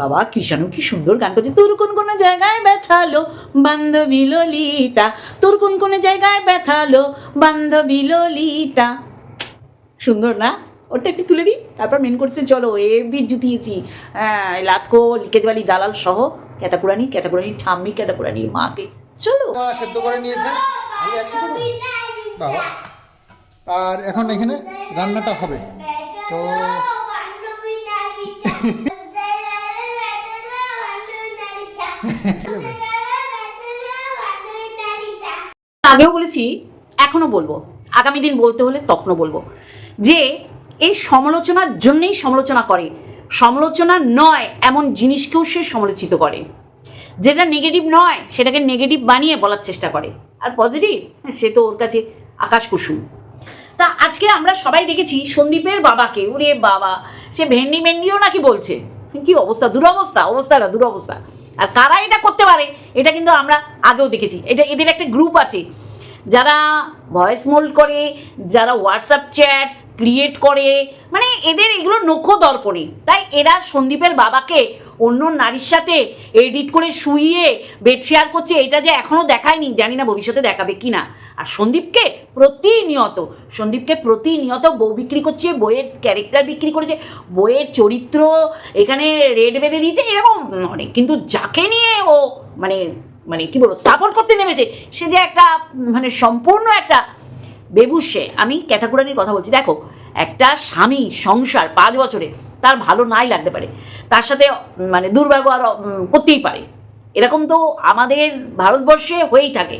বাবা কৃষাণু কি সুন্দর গান করছে। তোর কোন কোন জায়গায় ব্যথালো বান্ধবী ললিতা? তোর কোন কোন জায়গায় ব্যথালো বান্ধবী ললিতা? সুন্দর না? ওটা একটু তুলে দিই। তারপর মেন করছে চলো এ এভি জুতিয়েছি লাতকো লিকেজবালি দালাল সহ ক্যাতাকুরানি ক্যাতাকুরানি ঠাম্মি, ক্যাতাকুরানির মাকে। চলো। সেদ্ধ করে নিয়েছে? বাবা। আর এখন এখানে রান্নাটা হবে। তো ঠিক আছে আগেও বলেছি এখনও বলব। আগামী দিন বলতে হলে তখনও বলব। যে এই সমালোচনার জন্যেই সমালোচনা করে। সমালোচনা নয়, এমন জিনিসকেও সে সমালোচিত করে। যেটা নেগেটিভ নয়, সেটাকে নেগেটিভ বানিয়ে বলার চেষ্টা করে। আর পজিটিভ সে তো ওর কাছে আকাশ কুসুম। তা আজকে আমরা সবাই দেখেছি সন্দীপের বাবাকে। ওরে বাবা, সে ভেন্ডি মেন্ডিও নাকি বলছে? কি অবস্থা? দুরবস্থা? অবস্থা না, দুরবস্থা। আর কারা এটা করতে পারে? এটা কিন্তু আমরা আগেও দেখেছি। এটা এদের একটা গ্রুপ আছে। যারা ভয়েস মোল্ড করে, যারা হোয়াটসঅ্যাপ চ্যাট ক্রিয়েট করে মানে এদের এগুলো নখ দর্পণে তাই এরা সন্দীপের বাবাকে অন্য নারীর সাথে এডিট করে শুইয়ে বেড শেয়ার করছে, এটা যে এখনও দেখায়নি, জানি না ভবিষ্যতে দেখাবে কি না। আর সন্দীপকে প্রতিনিয়ত সন্দীপকে প্রতিনিয়ত বউ বিক্রি করছে, বইয়ের ক্যারেক্টার বিক্রি করেছে, বইয়ের চরিত্র এখানে রেড বেঁধে দিয়েছে, এরকম অনেক কিন্তু যাকে নিয়ে ও মানে মানে কি বলব সাপোর্ট করতে নেমেছে, সে যে একটা মানে সম্পূর্ণ একটা বেবুসে। আমি ক্যাথাকুরানির কথা বলছি, দেখো, একটা স্বামী সংসার পাঁচ বছরে তার ভালো নাই লাগতে পারে। তার সাথে মানে দুর্ব্যবহার করতেই পারে। এরকম তো আমাদের ভারতবর্ষে হয়েই থাকে।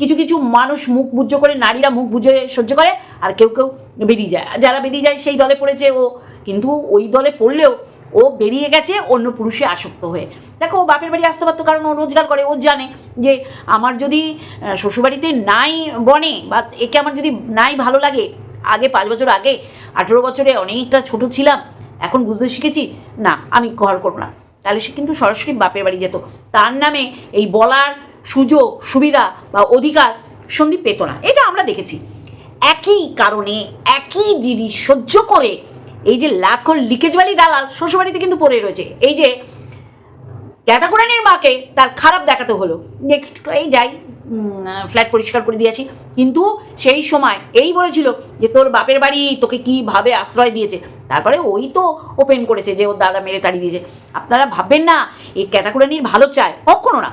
কিছু কিছু মানুষ মুখ বুজ্জ করে, নারীরা মুখ বুঝে সহ্য করে, আর কেউ কেউ বেরিয়ে যায়। যারা বেরিয়ে যায়, সেই দলে পড়েছে ও। কিন্তু ওই দলে পড়লেও ও বেরিয়ে গেছে, অন্য পুরুষে আসক্ত হয়ে। দেখো, ও বাপের বাড়ি আসতে পারতো, কারণ ও রোজগার করে, ও জানে যে আমার যদি শ্বশুরবাড়িতে নাই বনে, বা একে আমার যদি নাই ভালো লাগে, আগে পাঁচ বছর আগে, আঠেরো বছরে অনেকটা ছোট ছিলাম এখন বুঝতে শিখেছি? না, আমি ঘর করব না। তাহলে সে কিন্তু সরাসরি বাপের বাড়ি যেত। তার নামে এই বলার সুযোগ, সুবিধা বা অধিকার সন্দীপ পেত না। এটা আমরা দেখেছি। একই কারণে, একই জিনিস সহ্য করে এই যে লাখর লিকেজবালি দালাল শ্বশুরবাড়িতে কিন্তু পড়ে রয়েছে। এই যে ক্যাটাকুরানির মাকে তার খারাপ দেখাতে হলো। এই যাই ফ্ল্যাট পরিষ্কার করে দিয়েছি। কিন্তু সেই সময় এই বলেছিল যে, তোর বাপের বাড়ি তোকে কীভাবে আশ্রয় দিয়েছে? তারপরে ওই তো ওপেন করেছে যে, ওর দাদা মেরে তাড়িয়ে দিয়েছে। আপনারা ভাববেন না, এই ক্যাটাকুরানির ভালো চায়। কখনো না।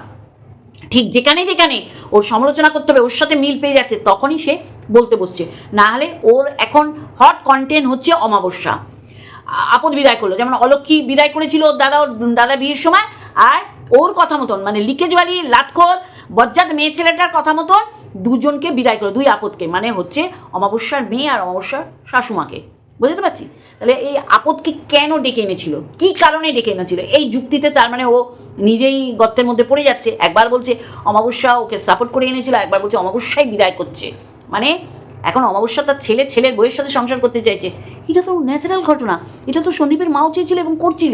ঠিক যেখানে যেখানে ওর সমালোচনা করতে হবে, ওর সাথে মিল পেয়ে যাচ্ছে, তখনই সে বলতে বসছে। না হলে ওর এখন হট কন্টেন্ট হচ্ছে অমাবস্যা। আপদ বিদায় করল। যেমন অলক্ষী বিদায় করেছিল ওর দাদা ওর দাদা বিয়ের সময়। আর ওর কথা মতন মানে লিকেজবালি লাতখোর বজ্জাত মেয়ে ছেলেটার কথা মতো দুজনকে বিদায় করল, দুই আপদকে। মানে হচ্ছে অমাবস্যার মেয়ে আর অমাবস্যার শাশুমাকে। বুঝতে পারছি? তাহলে এই আপদকে কেন ডেকে এনেছিল? কি কারণে ডেকে এনেছিল? এই যুক্তিতে তার মানে ও নিজেই গর্তের মধ্যে পড়ে যাচ্ছে। একবার বলছে অমাবস্যা ওকে সাপোর্ট করে এনেছিল, একবার বলছে অমাবস্যায় বিদায় করছে। মানে এখন অমাবস্যা তার ছেলে ছেলের বইয়ের সাথে সংসার করতে চাইছে। এটা তো ন্যাচারাল ঘটনা। এটা তো সন্দীপের মাও চেয়েছিল এবং করছিল।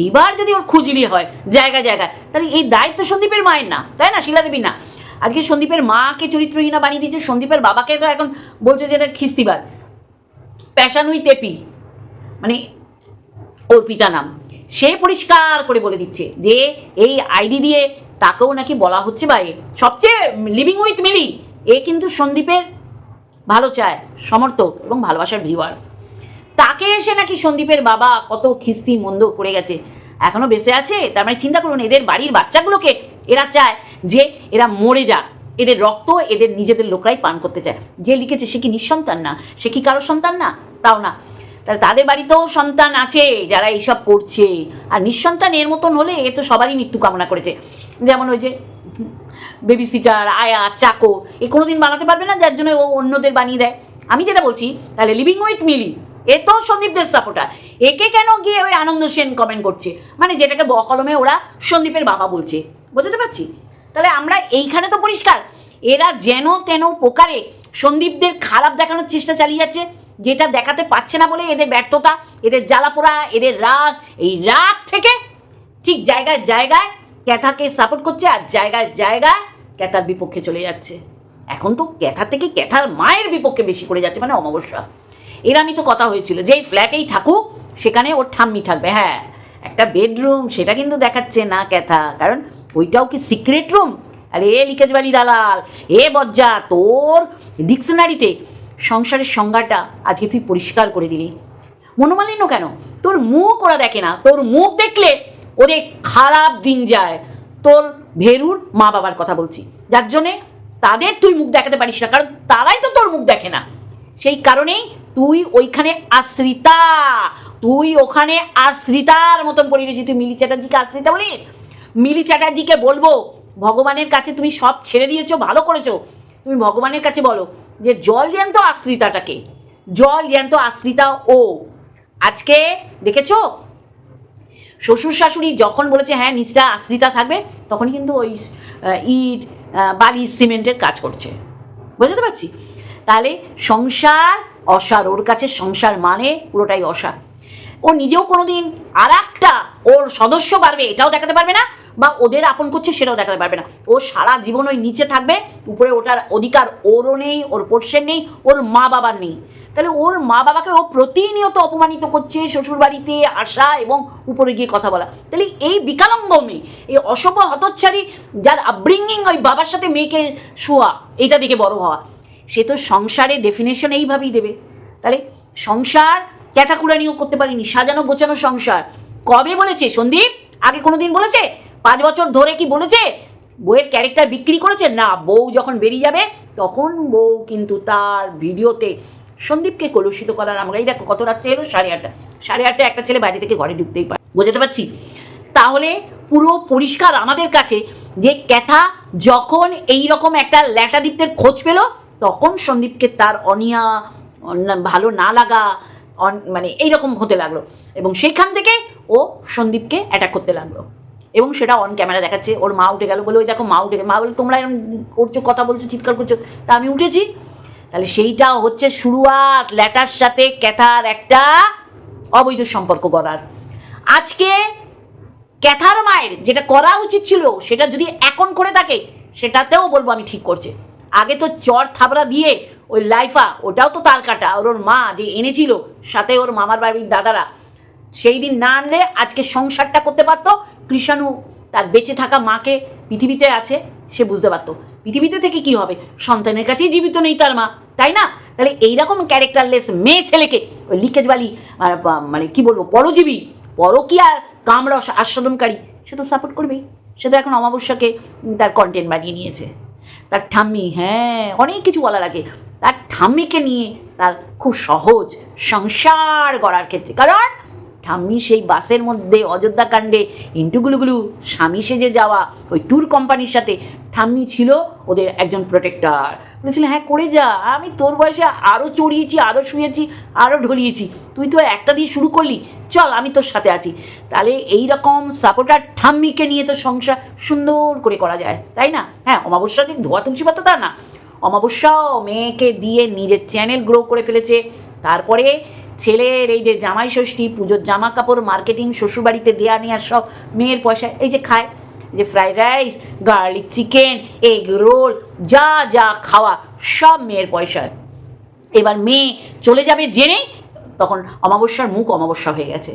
এইবার যদি ওর খুঁজলি হয় জায়গায় জায়গায় তাহলে এই দায়িত্ব সন্দীপের মায়ের না, তাই না? শিলা দেবী না। আজকে সন্দীপের মাকে চরিত্রহীনা বানিয়ে দিয়েছে। সন্দীপের বাবাকে তো এখন বলছে যে এটা খিস্তিবার। প্যাশানুই তেপি মানে ওর পিতা নাম। সে পরিষ্কার করে বলে দিচ্ছে যে, এই আইডি দিয়ে তাকেও নাকি বলা হচ্ছে বা সবচেয়ে লিভিং উইথ মিলি এ কিন্তু সন্দীপের ভালো চায়, সমর্থক এবং ভালোবাসার ভিউয়ার্স তাকে এসে নাকি সন্দীপের বাবা কত খিস্তি মন্দ করে গেছে। এখনও বেঁচে আছে? তার মানে চিন্তা করুন, এদের বাড়ির বাচ্চাগুলোকে এরা চায় যে এরা মরে যাক। এদের রক্ত এদের নিজেদের লোকরাই পান করতে চায়। যে লিখেছে, সে কি নিঃসন্তান না? সে কি কারও সন্তান না? তাও না। তাহলে তাদের বাড়িতেও সন্তান আছে যারা এইসব করছে আর নিঃসন্তান এর মতন হলে এ তো সবারই মৃত্যু কামনা করেছে। যেমন ওই যে বেবি সিটার আয়া, চাকো, এ কোনো দিন বানাতে পারবে না, যার জন্য ও অন্যদের বানিয়ে দেয়। আমি যেটা বলছি, তাহলে লিভিং উইথ মিলি এ তো সন্দীপদের সাপোর্টার একে কেন গিয়ে ওই আনন্দ সেন কমেন্ট করছে? মানে যেটাকে বকলমে ওরা সন্দীপের বাবা বলছে। বুঝতে পারছি? তাহলে আমরা এইখানে তো পরিষ্কার, এরা যেন তেন প্রকারে সন্দীপদের খারাপ দেখানোর চেষ্টা চালিয়ে যাচ্ছে, যেটা দেখাতে পারছে না বলে এদের ব্যর্থতা, এদের জ্বালাপোড়া এদের রাগ, এই রাগ থেকে ঠিক জায়গায় জায়গায় ক্যাথাকে সাপোর্ট করছে আর জায়গায় জায়গায় ক্যাথার বিপক্ষে চলে যাচ্ছে। এখন তো ক্যাথা থেকে ক্যাথার মায়ের বিপক্ষে বেশি করে যাচ্ছে মানে অমাবস্যা। এর আমি তো কথা হয়েছিল যে এই ফ্ল্যাটেই থাকুক, সেখানে ওর ঠাম্মি থাকবে। হ্যাঁ একটা বেডরুম, সেটা কিন্তু দেখাচ্ছে না ক্যাথা। কারণ ওইটাও কি সিক্রেট রুম? আরে, এ লিকেজবালি দালাল, এ বজ্জা তোর ডিকশনারিতে সংসারের সংজ্ঞাটা আজকে তুই পরিষ্কার করে দিলি। মনোমালিন্য কেন? তোর মুখ ওরা দেখে না। তোর মুখ দেখলে ওদের খারাপ দিন যায়। তোর ভেরুর মা বাবার কথা বলছি। যার জন্যে তাদের তুই মুখ দেখাতে পারিস না, কারণ তারাই তো তোর মুখ দেখে না। সেই কারণেই তুই ওইখানে আশ্রিতা, তুই ওখানে আশ্রিতার মতন পড়ে গেছিস তুই মিলি চ্যাটার্জিকে আশ্রিতা বলিস? মিলি চ্যাটার্জিকে বলব, ভগবানের কাছে তুমি সব ছেড়ে দিয়েছ, ভালো করেছ। তুমি ভগবানের কাছে বলো যে, জল জ্যান্ত আশ্রিতাটাকে, জল জ্যান্ত আশ্রিতা ও। আজকে দেখেছ? শ্বশুর শাশুড়ি যখন বলেছে হ্যাঁ নিচটা আশ্রিতা থাকবে, তখন কিন্তু ওই ইট বালি সিমেন্টের কাজ করছে। বুঝতে পারছি? তাহলে সংসার অসার, ওর কাছে সংসার মানে পুরোটাই অসার। ও নিজেও কোনোদিন আর একটা ওর সদস্য বাড়বে, এটাও দেখাতে পারবে না। বা ওদের আপন করছে সেটাও দেখাতে পারবে না। ও সারা জীবন ওই নিচে থাকবে, উপরে ওটার অধিকার ওরও নেই, ওর পোর্শন নেই, ওর মা বাবার নেই। তাহলে ওর মা বাবাকে ও প্রতিনিয়ত অপমানিত করছে শ্বশুরবাড়িতে আসা এবং উপরে গিয়ে কথা বলা। তাহলে এই বিকালঙ্গ মেয়ে এই অসভ্য হতচ্ছারি যার আপব্রিঙ্গিং ওই বাবার সাথে মেয়েকে শোয়া এটা দেখে বড় হওয়া, সে তো সংসারের ডেফিনেশন এইভাবেই দেবে। তাহলে সংসার ক্যাথাকুরানিও করতে পারিনি, সাজানো গোছানো সংসার। কবে বলেছে সন্দীপ? আগে কোনো দিন বলেছে? পাঁচ বছর ধরে কি বলেছে? বইয়ের ক্যারেক্টার বিক্রি করেছে? না, বউ যখন বেরিয়ে যাবে, তখন বউ কিন্তু তার ভিডিওতে সন্দীপকে কলুষিত করার আমরা এই দেখো কত রাত্রে এলো? সাড়ে আটটা। সাড়ে আটটা একটা ছেলে বাইরে থেকে ঘরে ঢুকতেই পারে। বোঝাতে পারছি? তাহলে পুরো পরিষ্কার আমাদের কাছে যে ক্যাথা যখন এই রকম একটা ল্যাটাদীপ্তের খোঁজ পেল, তখন সন্দীপকে তার অনিয়া ভালো না লাগা মানে এইরকম হতে লাগল। এবং সেইখান থেকে ও সন্দীপকে অ্যাটাক করতে লাগল। এবং সেটা অন ক্যামেরা দেখাচ্ছে। ওর মা উঠে গেল বলে, ওই দেখো, মা উঠে গেল। মা বলে, তোমরা এরকম করছ, কথা বলছো, চিৎকার করছ? তা আমি উঠেছি। তাহলে সেইটা হচ্ছে শুরুয়াত, ল্যাটার সাথে ক্যাথার একটা অবৈধ সম্পর্ক করার আজকে ক্যাথার মায়ের যেটা করা উচিত ছিল, সেটা যদি এখন করে থাকে, সেটাতেও বলব আমি ঠিক করছে। আগে তো চর থাবড়া দিয়ে ওই লাইফা, ওটাও তো তার কাটা। ওর ওর মা যে এনেছিল, সাথে ওর মামার বাড়ির দাদারা সেই দিন না আনলে আজকে সংসারটা করতে পারতো। কৃষাণু তার বেঁচে থাকা মাকে পৃথিবীতে আছে, সে বুঝতে পারতো। পৃথিবীতে থেকে কি হবে? সন্তানের কাছেই জীবিত নেই তার মা, তাই না? তাহলে এইরকম ক্যারেক্টারলেস মেয়ে ছেলেকে ওই লিকেজবালি আর মানে কি বলব, পরজীবী পরকীয়ার কামরস আস্বাদনকারী, সে তো সাপোর্ট করবেই। সে তো এখন অমাবস্যাকে তার কন্টেন্ট বানিয়ে নিয়েছে। তার ঠাম্মি হ্যাঁ অনেক কিছু বলার আগে, তার ঠাম্মিকে নিয়ে তার খুব সহজ সংসার গড়ার ক্ষেত্রে। কারণ ঠাম্মি সেই বাসের মধ্যে, অযোধ্যা কাণ্ডে ইন্টুগুলুগুলু স্বামী সেজে যাওয়া ওই ট্যুর কোম্পানির সাথে ঠাম্মি ছিল ওদের একজন প্রোটেক্টর বলেছিল হ্যাঁ করে যা, আমি তোর বয়সে আরও চড়িয়েছি আরও শুয়েছি আরও ঢলিয়েছি। তুই তো একটা দিয়ে শুরু করলি, চল আমি তোর সাথে আছি। তাহলে এই রকম সাপোর্টার ঠাম্মিকে নিয়ে তো সংসার সুন্দর করে করা যায়, তাই না? হ্যাঁ অমাবস্যা যে ধোয়া তুলসী পাতা তা না। অমাবস্যাও মেয়েকে দিয়ে নিজের চ্যানেল গ্রো করে ফেলেছে। তারপরে ছেলের এই যে জামাই ষষ্ঠী, পুজোর জামা কাপড় মার্কেটিং শ্বশুরবাড়িতে দেয়া নেওয়ার সব, মেয়ের পয়সা, এই যে খায় যে fried rice garlic chicken egg roll যা যা খাওয়া, সব মেয়ের পয়সায়। এবার মেয়ে চলে যাবে জেনে, তখন অমাবস্যার মুখ অমাবস্যা হয়ে গেছে।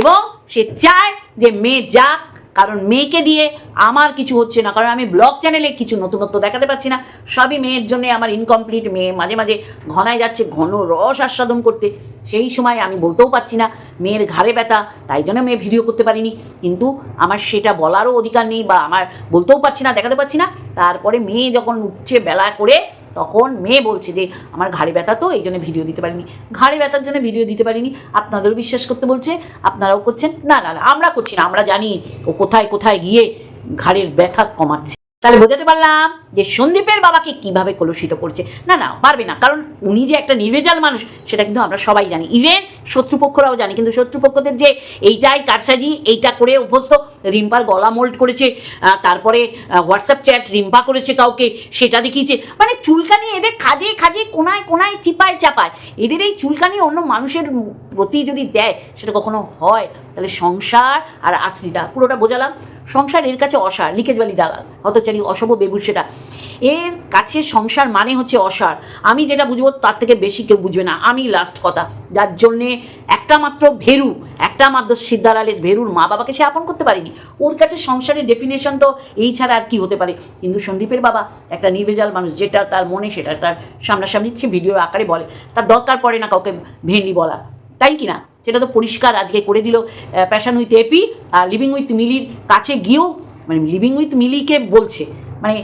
এবং সে চায় যে মেয়ে যাক কারণ মেয়েকে দিয়ে আমার কিছু হচ্ছে না, কারণ আমি ব্লগ চ্যানেলে কিছু নতুনত্ব দেখাতে পাচ্ছি না। সবই মেয়ের জন্য আমার ইনকমপ্লিট মেয়ে, মাঝে মাঝে ঘনায় যাচ্ছে, ঘন রস আস্বাদন করতে। সেই সময় আমি বলতেও পারছি না, মেয়ের ঘাড়ে ব্যথা, তাই জন্য মেয়ে ভিডিও করতে পারিনি। কিন্তু আমার সেটা বলারও অধিকার নেই বা আমার বলতেও পারছি না, দেখাতে পারছি না। তারপরে মেয়ে যখন উঠছে বেলা করে তখন মেয়ে বলছে যে, আমার ঘাড়ে ব্যথা তো, এই জন্য ভিডিও দিতে পারিনি। ঘাড়ে ব্যথার জন্য ভিডিও দিতে পারিনি। আপনাদেরও বিশ্বাস করতে বলছে, আপনারাও করছেন। না না না, আমরা করছি না, আমরা জানি ও কোথায় কোথায় গিয়ে ঘাড়ের ব্যথা কমাচ্ছে। তাহলে বোঝাতে পারলাম যে সন্দীপের বাবাকে কীভাবে কলুষিত করছে। না না, পারবে না, কারণ উনি যে একটা নির্ভেজাল মানুষ, সেটা কিন্তু আমরা সবাই জানি। ইভেন শত্রুপক্ষরাও জানি, কিন্তু শত্রুপক্ষদের যে এইটাই কারসাজি, এইটা করে অভ্যস্ত, রিম্পার গলা মোল্ড করেছে তারপরে হোয়াটসঅ্যাপ চ্যাট রিম্পা করেছে কাউকে, সেটা দেখিয়েছে। মানে চুলকানি এদের খাজে খাজে, কোনায় কোনায়, চিপায় চাপায়। এদের এই চুলকানি অন্য মানুষের প্রতি যদি দেয়, সেটা কখনো হয়? তাহলে সংসার আর আশ্রিতা, পুরোটা বোঝালাম। সংসার এর কাছে অসার লিকেজবালি দালাল হতচারি অসভ বেবুর সেটা। এর কাছে সংসার মানে হচ্ছে অসার। আমি যেটা বুঝব তার থেকে বেশি কেউ বুঝবে না, আমি লাস্ট কথা। যার জন্যে একটা মাত্র ভেরু, একটা মাত্র সিদ্ধারালের ভেরুর মা বাবাকে সে আপন করতে পারেনি। ওর কাছে সংসারের ডেফিনেশন তো এই ছাড়া আর কি হতে পারে? কিন্তু সন্দীপের বাবা, একটা নির্ভেজাল মানুষ, যেটা তার মনে, সেটা তার সামনাসামনি সে আকারে বলে। তার দরকার পড়ে না কাউকে ভেন্ডি বলা তাই কি না? সেটা তো পরিষ্কার আজকে করে দিল passion with A P R living with মিলির কাছে গিয়েও মানে লিভিং উইথ মিলিকে বলছে মানে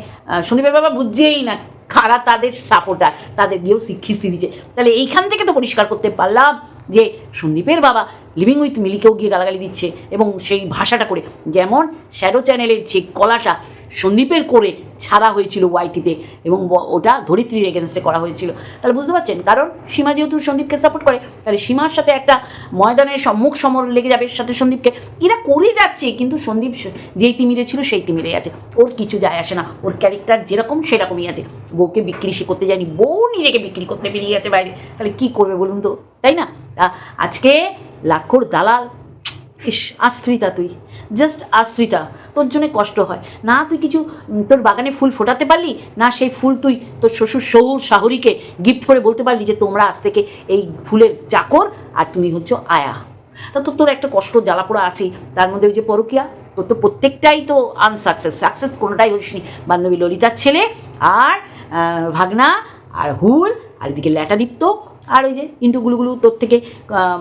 সন্দীপের বাবা বুঝছেই না, কারা তাদের সাপোর্টার তাদের গিয়েও শিক্ষিস্তি দিচ্ছে। তাহলে এইখান থেকে তো পরিষ্কার করতে পারলাম যে সন্দীপের বাবা লিভিং উইথ মিলিকেও গিয়ে গালাগালি দিচ্ছে এবং সেই ভাষাটা করে, যেমন শ্যাডো চ্যানেলের যে কলাটা সন্দীপের করে ছাড়া হয়েছিল ওয়াইটিতে এবং ওটা ধরিত্রীর এগেনস্টে করা হয়েছিল। তাহলে বুঝতে পারছেন? কারণ সীমা যেহেতু সন্দীপকে সাপোর্ট করে, তাহলে সীমার সাথে একটা ময়দানের সম্মুখ সমর লেগে যাবে সাথে সন্দীপকে। এরা করে যাচ্ছে, কিন্তু সন্দীপ যেই তিমিরে ছিল সেই তিমিরে আছে। ওর কিছু যায় আসে না। ওর ক্যারেক্টার যেরকম সেরকমই আছে। বউকে বিক্রি সে করতে যায়নি। বউ নিজেকে বিক্রি করতে বেরিয়ে গেছে বাইরে। তাহলে কি করবে বলুন তো? তাই না? আজকে লাক্ষর দালাল ইস, আশ্রিতা তুই। জাস্ট আশ্রিতা, তোর জন্য কষ্ট হয়। না তুই কিছু তোর বাগানে ফুল ফোটাতে পারলি? না সেই ফুল তুই তোর শ্বশুর শহুর শাহরিকে গিফট করে বলতে পারলি যে তোমরা আজ থেকে এই ফুলের চাকর আর তুমি হচ্ছ আয়া। তা তো তোর একটা কষ্ট জ্বালা জ্বালাপোড়া আছেই তার মধ্যে ওই যে পরকিয়া, তোর তো প্রত্যেকটাই তো আনসাকসেস সাকসেস কোনোটাই হইসনি বান্ধবী ললিতার ছেলে আর ভাগনা আর হুল আর এদিকে ল্যাটাদীপ্ত আর ওই যে ইন্টু গুলুগুলু তোর থেকে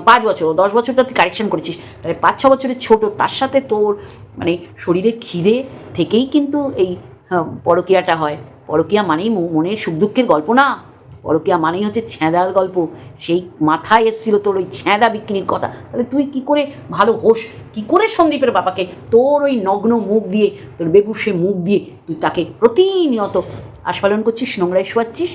পাঁচ বছর দশ বছর তুই কারেকশন করেছিস। তাহলে পাঁচ ছ বছরের ছোট তার সাথে তোর মানে শরীরের খিদে থেকেই কিন্তু এই হ্যাঁ, পরকীয়াটা হয়। পরকীয়া মানেই মনের সুখ দুঃখের গল্প না। পরকীয়া মানেই হচ্ছে ছ্যাঁদার গল্প। সেই মাথায় এসেছিল তোর ওই ছ্যাঁদা বিক্রির কথা। তাহলে তুই কি করে ভালো হোস? কি করে সন্দীপের বাবাকে তোর ওই নগ্ন মুখ দিয়ে তোর বেবুসে মুখ দিয়ে তুই তাকে প্রতিনিয়ত আস্ফালন করছিস নোংরায় শোয়াচ্ছিস?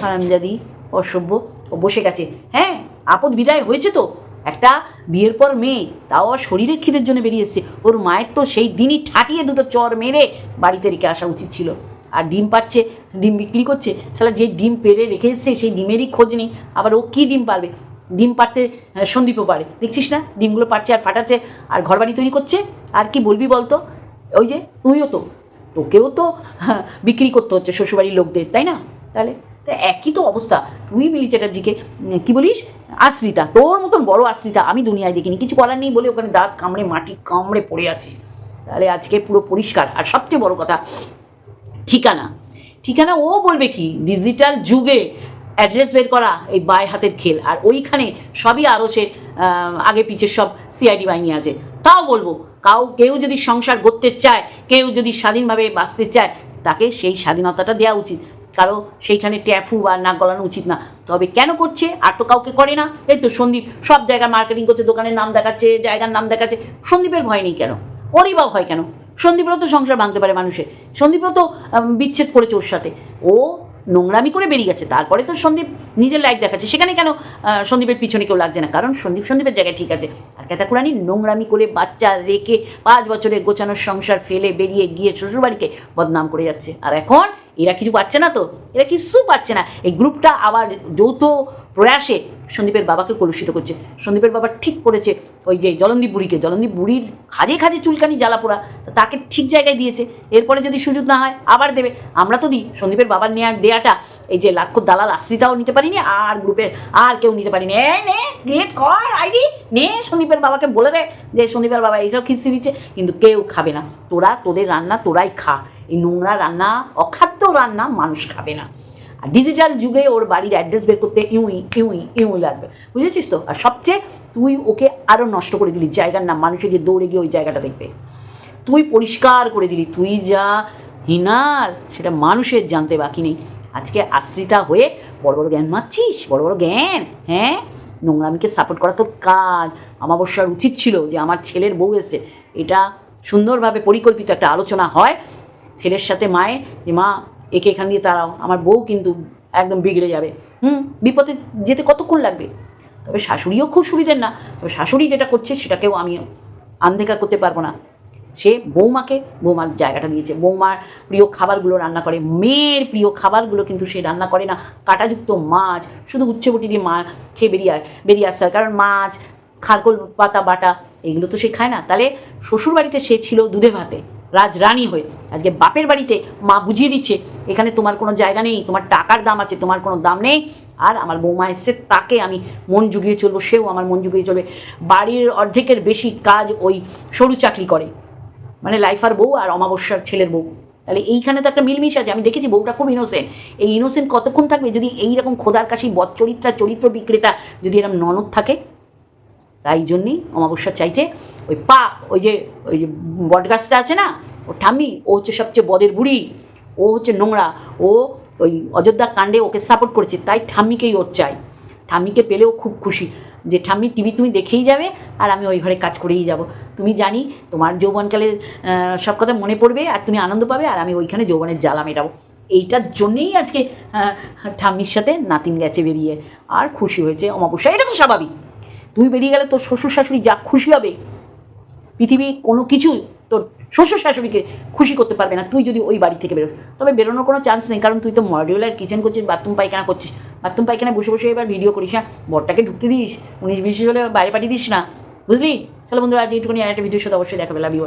হারামজাদি। অসভ্য ও বসে গেছে হ্যাঁ আপদ বিদায় হয়েছে তো। একটা বিয়ের পর মেয়ে, তাও শরীরের খিদের জন্য বেরিয়ে এসছে। ওর মায়ের তো সেই দিনই ঠাটিয়ে দুটো চর মেরে বাড়িতে রেখে আসা উচিত ছিল। আর ডিম পাচ্ছে ডিম বিক্রি করছে। সালা যে ডিম পেরে রেখে এসছে, সেই ডিমেরই খোঁজ নেই। আবার ও কী ডিম পারবে ডিম পারতে সন্দীপও পারে দেখছিস না? ডিমগুলো পারছে আর ফাটাচ্ছে। আর ঘরবাড়ি তৈরি করছে? আর কি বলবি বলতো? ওই যে, তুইও তো। তোকেও তো বিক্রি করতে হচ্ছে শ্বশুরবাড়ির লোকদের, তাই না? তাহলে? তো একই তো অবস্থা। তুই মিলি চ্যাটার্জিকে কি বলিস? আশ্রিতা, তোর মতন বড় আশ্রিতা আমি দুনিয়ায় দেখিনি। কিছু করার নেই বলে ওখানে দাঁত কামড়ে, মাটি কামড়ে পড়ে আছিস। তাহলে আজকে পুরো পরিষ্কার। আর সবচেয়ে বড় কথা, ঠিকানা। ঠিকানা ও বলবে কি ডিজিটাল যুগে অ্যাড্রেস বের করা, এই বাই হাতের খেল। আর ওইখানে সবই আরও সে আগে পিছে সব সিআইডি বাহিনী আছে। তাও বলব, কাউ, কেউ যদি সংসার করতে চায়, কেউ যদি স্বাধীনভাবে বাঁচতে চায়, তাকে সেই স্বাধীনতাটা দেওয়া উচিত। কারও সেইখানে ট্যাফু বা নাক গলানো উচিত না। তবে কেন করছে? আর তো কাউকে করে না। এই তো সন্দীপ, সব জায়গায় মার্কেটিং করছে, দোকানের নাম দেখাচ্ছে, জায়গার নাম দেখাচ্ছে। সন্দীপের ভয় নেই কেন? ওরই বা ভয় কেন? সন্দীপেরও তো সংসার ভাঙতে পারে মানুষে সন্দীপও তো বিচ্ছেদ করেছে ওর সাথে। ও নোংরামি করে বেরিয়ে গেছে। তারপরে তো সন্দীপ নিজের লাইফ দেখাচ্ছে। সেখানে কেন সন্দীপের পিছনে কেউ লাগছে না? কারণ সন্দীপ সন্দীপের জায়গায় ঠিক আছে। আর ক্যাতাকুরানি নোংরামি করে বাচ্চা রেখে পাঁচ বছরের গোছানোর সংসার ফেলে বেরিয়ে গিয়ে শ্বশুরবাড়িকে বদনাম করে যাচ্ছে। আর এখন এরা কিছু পাচ্ছে না তো? এরা কিছু পাচ্ছে না। এই গ্রুপটা আবার যৌথ প্রয়াসে সন্দীপের বাবাকে কলুষিত করছে। সন্দীপের বাবা ঠিক করেছে ওই যে জলন্দীপ বুড়িকে। জলন্দীপ বুড়ির খাজে খাজে চুলকানি জ্বালা পোড়া তা তাকে ঠিক জায়গায় দিয়েছে। এরপরে যদি সুযোগ না হয়, আবার দেবে। আমরা তো দিই। সন্দীপের বাবার নেওয়ার দেয়াটা এই যে লাক্ষর দালাল আশ্রিতাও নিতে পারিনি, আর গ্রুপের আর কেউ নিতে পারিনি। এ নে ক্রিয়েট কর আইডি নে, সন্দীপের বাবাকে বলে দে যে সন্দীপের বাবা এইসব খিস্তি দিচ্ছে, কিন্তু কেউ খাবে না। তোরা, তোদের রান্না তোরাই খা। এই নোংরা রান্না, অখাদ্য রান্না মানুষ খাবে না। আর ডিজিটাল যুগে ওর বাড়ির অ্যাড্রেস বের করতে ইউই ইউই ইউই লাগবে। বুঝেছিস তো? আর সবচেয়ে তুই ওকে আরও নষ্ট করে দিলি, জায়গার নাম মানুষে গিয়ে দৌড়ে গিয়ে ওই জায়গাটা দেখবে। তুই পরিষ্কার করে দিলি। তুই যা, হিনার, সেটা মানুষের জানতে বাকি নেই। আজকে আশ্রিতা হয়ে বড় বড় জ্ঞান মারছিস? বড় বড় জ্ঞান হ্যাঁ? নোংরামিকে সাপোর্ট করা তোর কাজ। আমাবস্যার উচিত ছিল যে আমার ছেলের বউ এসছে। এটা সুন্দরভাবে পরিকল্পিত একটা আলোচনা হয়। ছেলের সাথে মায়ের যে, মা, একে এখান দিয়ে তাড়াও। আমার বউ কিন্তু একদম বিগড়ে যাবে। হুম, বিপদে যেতে কতক্ষণ লাগবে? তবে শাশুড়িও খুব সুবিধের না। তবে শাশুড়ি যেটা করছে সেটাকেও আমি আনদেখা করতে পারব না। সে বৌমাকে, বৌমার জায়গাটা দিয়েছে। বৌমার প্রিয় খাবারগুলো রান্না করে। মেয়ের প্রিয় খাবারগুলো কিন্তু সে রান্না করে না। কাঁটাযুক্ত মাছ, শুধু উচ্চবটি দিয়ে মা খেয়ে বেরিয়ে বেরিয়ে আসতে হয়। কারণ মাছ, খারকোল, পাতা, বাটা, এগুলো তো সে খায় না। তাহলে শ্বশুরবাড়িতে সে ছিল দুধে ভাতে, রাজরানী হয়ে। আজকে বাপের বাড়িতে মা বুঝিয়ে দিচ্ছে, এখানে তোমার কোনো জায়গা নেই, তোমার টাকার দাম আছে, তোমার কোনো দাম নেই। আর আমার বৌমা এসছে, তাকে আমি মন জুগিয়ে চলবো, সেও আমার মন জুগিয়ে চলবে। বাড়ির অর্ধেকের বেশি কাজ ওই সরু চাকরি করে। মানে লাইফার বউ আর অমাবস্যার ছেলের বউ। তাহলে এইখানে তো একটা মিলমিশ আছে। আমি দেখেছি বউটা খুব ইনোসেন্ট এই ইনোসেন্ট কতক্ষণ থাকবে? যদি এইরকম খোদার কাশি বদ চরিত্রা চরিত্র বিক্রেতা যদি এরকম ননদ থাকে, তাই জন্যই অমাবস্যা চাইছে। ওই পাপ ওই যে ওই যে বটগাছটা আছে না? ও ঠাম্মি, ও হচ্ছে সবচেয়ে বদের বুড়ি। ও হচ্ছে নোংরা। ও ওই অযোধ্যা কাণ্ডে ওকে সাপোর্ট করেছে। তাই ঠাম্মিকেই ওর চাই ঠাম্মিকে পেলেও খুব খুশি। যে ঠাম্মি টিভি তুমি দেখেই যাবে আর আমি ওই ঘরে কাজ করেই যাব। তুমি জানি তোমার যৌবনকালে সব কথা মনে পড়বে আর তুমি আনন্দ পাবে আর আমি ওইখানে যৌবনের জ্বালা মেটাবো। এইটার জন্যেই আজকে ঠাম্মির সাথে নাতিন গেছে বেরিয়ে। আর খুশি হয়েছে অমাবস্যা, এটা তো স্বাভাবিক। তুমি বেরিয়ে গেলে তোর শ্বশুর শাশুড়ি যা খুশি হবে, পৃথিবীর কোনো কিছু তোর শ্বশুর শাশুড়িকে খুশি করতে পারবে না, তুই যদি ওই বাড়ি থেকে বেরোস। তবে বেরোনোর কোনো চান্স নেই, কারণ তুই তো মডিউলার কিচেন করছিস বাথরুম পায়খানা করছিস। বাথরুম পায়খানা বসে বসে এবার ভিডিও করিস না বরটাকে ঢুকতে দিস, উনিশ বিশ হলে বাইরে পাঠিয়ে দিস না। বুঝলি? চলো বন্ধুরা, আজ এইটুকুনি, আর একটা ভিডিওর সাথে অবশ্যই দেখাবে লাভ ইউ